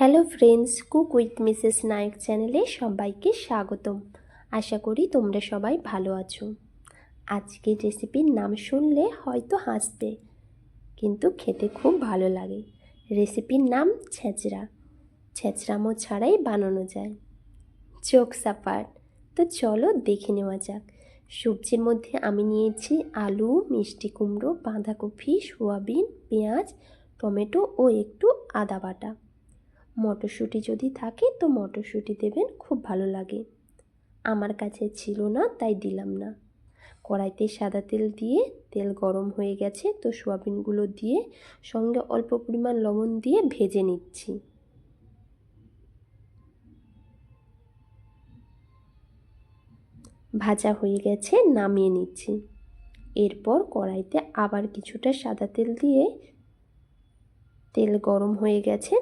Hello friends cook with Mrs Nayak চ্যানেলে সবাইকে স্বাগতম। আশা করি তোমরা সবাই ভালো আছো। আজকের রেসিপির নাম শুনলে হয়তো হাসবে, কিন্তু খেতে খুব ভালো লাগে। রেসিপির নাম ছেঁচড়া। ছেঁচড়ামো ছাড়াই বানানো যায়। চোখ সাপার তো চলো দেখে নেওয়া যাক। সবজির মধ্যে আমি নিয়েছি আলু, মিষ্টি কুমড়ো, বাঁধাকপি, সোয়াবিন, পেঁয়াজ, টমেটো ও একটু আদা বাটা। মটরশুঁটি যদি থাকে তো মটরশুঁটি দেবেন, খুব ভালো লাগে। আমার কাছে ছিল না, তাই দিলাম না। কড়াইতে সাদা তেল দিয়ে, তেল গরম হয়ে গেছে তো সোয়াবিনগুলো দিয়ে সঙ্গে অল্প পরিমাণ লবণ দিয়ে ভেজে নিচ্ছি। ভাজা হয়ে গেছে, নামিয়ে নিচ্ছি। এরপর কড়াইতে আবার কিছুটা সাদা তেল দিয়ে, তেল গরম হয়ে গেছে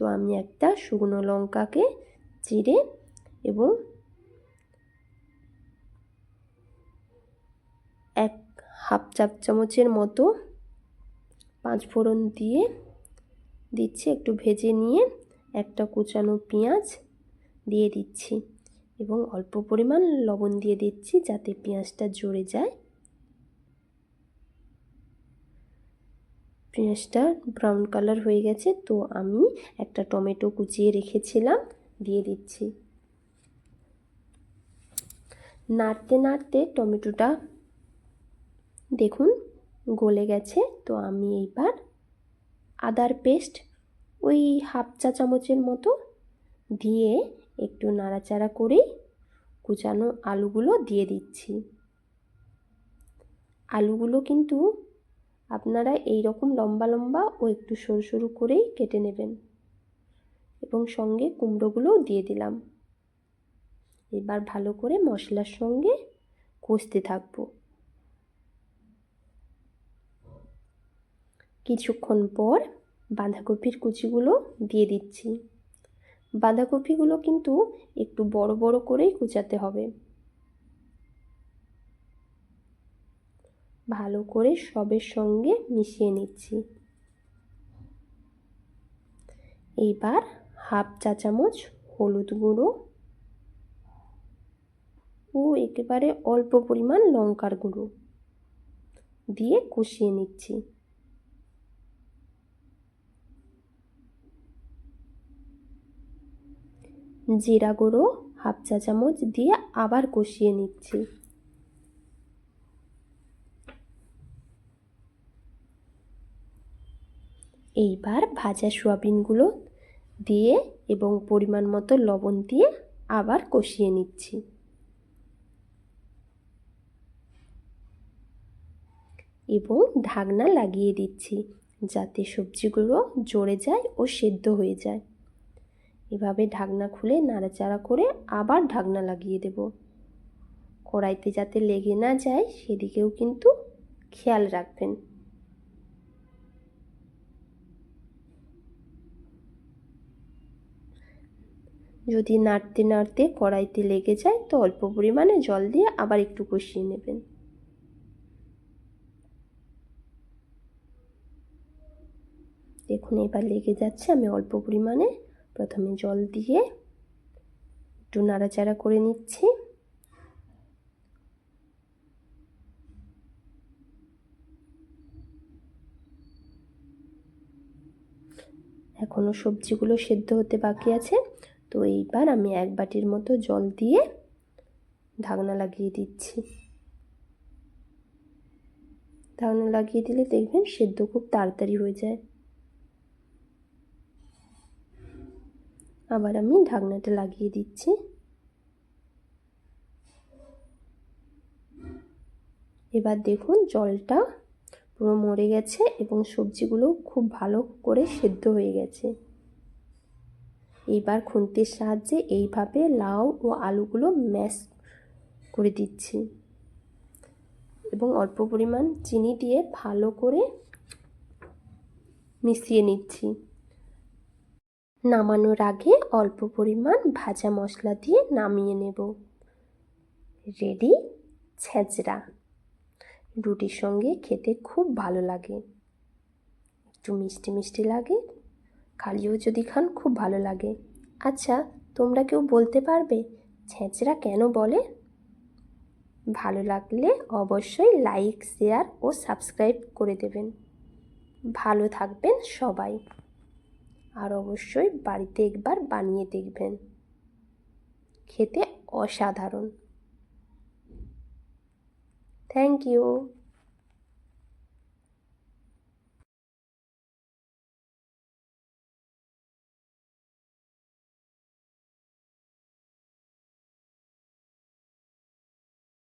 তো আমি একটা শুকনো লঙ্কাকে চিড়ে এবং এক হাফ চাপ চামচের মতো পাঁচ ফোড়ন দিয়ে দিচ্ছি, একটু ভেজে নিয়ে একটা কুচানো পেঁয়াজ দিয়ে দিচ্ছি এবং অল্প পরিমাণ লবণ দিয়ে দিচ্ছি যাতে পেঁয়াজটা জড়ে যায়। পেঁয়াজটা ব্রাউন কালার হয়ে গেছে, তো আমি একটা টমেটো কুচিয়ে রেখেছিলাম, দিয়ে দিচ্ছি। নাড়তে নাড়তে টমেটোটা দেখুন গলে গেছে, তো আমি এইবার আদার পেস্ট ওই হাফ চা চামচের মতো দিয়ে একটু নাড়াচাড়া করে কুচানো আলুগুলো দিয়ে দিচ্ছি। আলুগুলো কিন্তু আপনারা এই রকম লম্বা লম্বা ও একটু সরু সরু করেই কেটে নেবেন। এবং সঙ্গে কুমড়োগুলোও দিয়ে দিলাম। এবার ভালো করে মশলার সঙ্গে কষতে থাকব। কিছুক্ষণ পর বাঁধাকপির কুচিগুলো দিয়ে দিচ্ছি। বাঁধাকপিগুলো কিন্তু একটু বড় বড় করেই কুচাতে হবে। ভালো করে সবের সঙ্গে মিশিয়ে নিচ্ছি। এইবার হাফ চা চামচ হলুদ গুঁড়ো ও একেবারে অল্প পরিমাণ লঙ্কার গুঁড়ো দিয়ে কষিয়ে নিচ্ছি। জিরা গুঁড়ো হাফ চা চামচ দিয়ে আবার কষিয়ে নিচ্ছি। এইবার ভাজা সোয়াবিনগুলো দিয়ে এবং পরিমাণ মতো লবণ দিয়ে আবার কষিয়ে নিচ্ছি। এবং ঢাকনা লাগিয়ে দিচ্ছি যাতে সবজিগুলো জড়ে যায় ও সেদ্ধ হয়ে যায়। এভাবে ঢাকনা খুলে নাড়াচাড়া করে আবার ঢাকনা লাগিয়ে দেব। কড়াইতে যাতে লেগে না যায় সেদিকেও কিন্তু খেয়াল রাখবেন। যদি নাড়তে নাড়তে কড়াইতে লেগে যায়, তো অল্প পরিমাণে জল দিয়ে আবার একটু কষিয়ে নেবেন। দেখুন, এবার লেগে যাচ্ছে। আমি অল্প পরিমাণে প্রথমে জল দিয়ে একটু নাড়াচাড়া করে নিচ্ছি। এখনও সবজিগুলো সেদ্ধ হতে বাকি আছে। তো এইবার আমি এক বাটির মতো জল দিয়ে ঢাকনা লাগিয়ে দিচ্ছি। ঢাকনা লাগিয়ে দিলে দেখবেন সেদ্ধ খুব তাড়াতাড়ি হয়ে যায়। আবার আমি ঢাকনাটা লাগিয়ে দিচ্ছি। এবার দেখুন জলটা পুরো মরে গেছে এবং সবজিগুলো খুব ভালো করে সেদ্ধ হয়ে গেছে। এইবার খুন্তির সাহায্যে এইভাবে লাউ ও আলুগুলো ম্যাশ করে দিচ্ছি। এবং অল্প পরিমাণ চিনি দিয়ে ভালো করে মিশিয়ে নিচ্ছি। নামানোর আগে অল্প পরিমাণ ভাজা মশলা দিয়ে নামিয়ে নেব। রেডি? ছেঁচড়া। রুটির সঙ্গে খেতে খুব ভালো লাগে। একটু মিষ্টি মিষ্টি লাগে। খালিও যদি খান, খুব ভালো লাগে। আচ্ছা তোমরা কেউ বলতে পারবে ছেঁচড়া কেন বলে? ভালো লাগলে অবশ্যই লাইক শেয়ার ও সাবস্ক্রাইব করে দেবেন। ভালো থাকবেন সবাই। আর অবশ্যই বাড়িতে একবার বানিয়ে দেখবেন। খেতে অসাধারণ। Thank you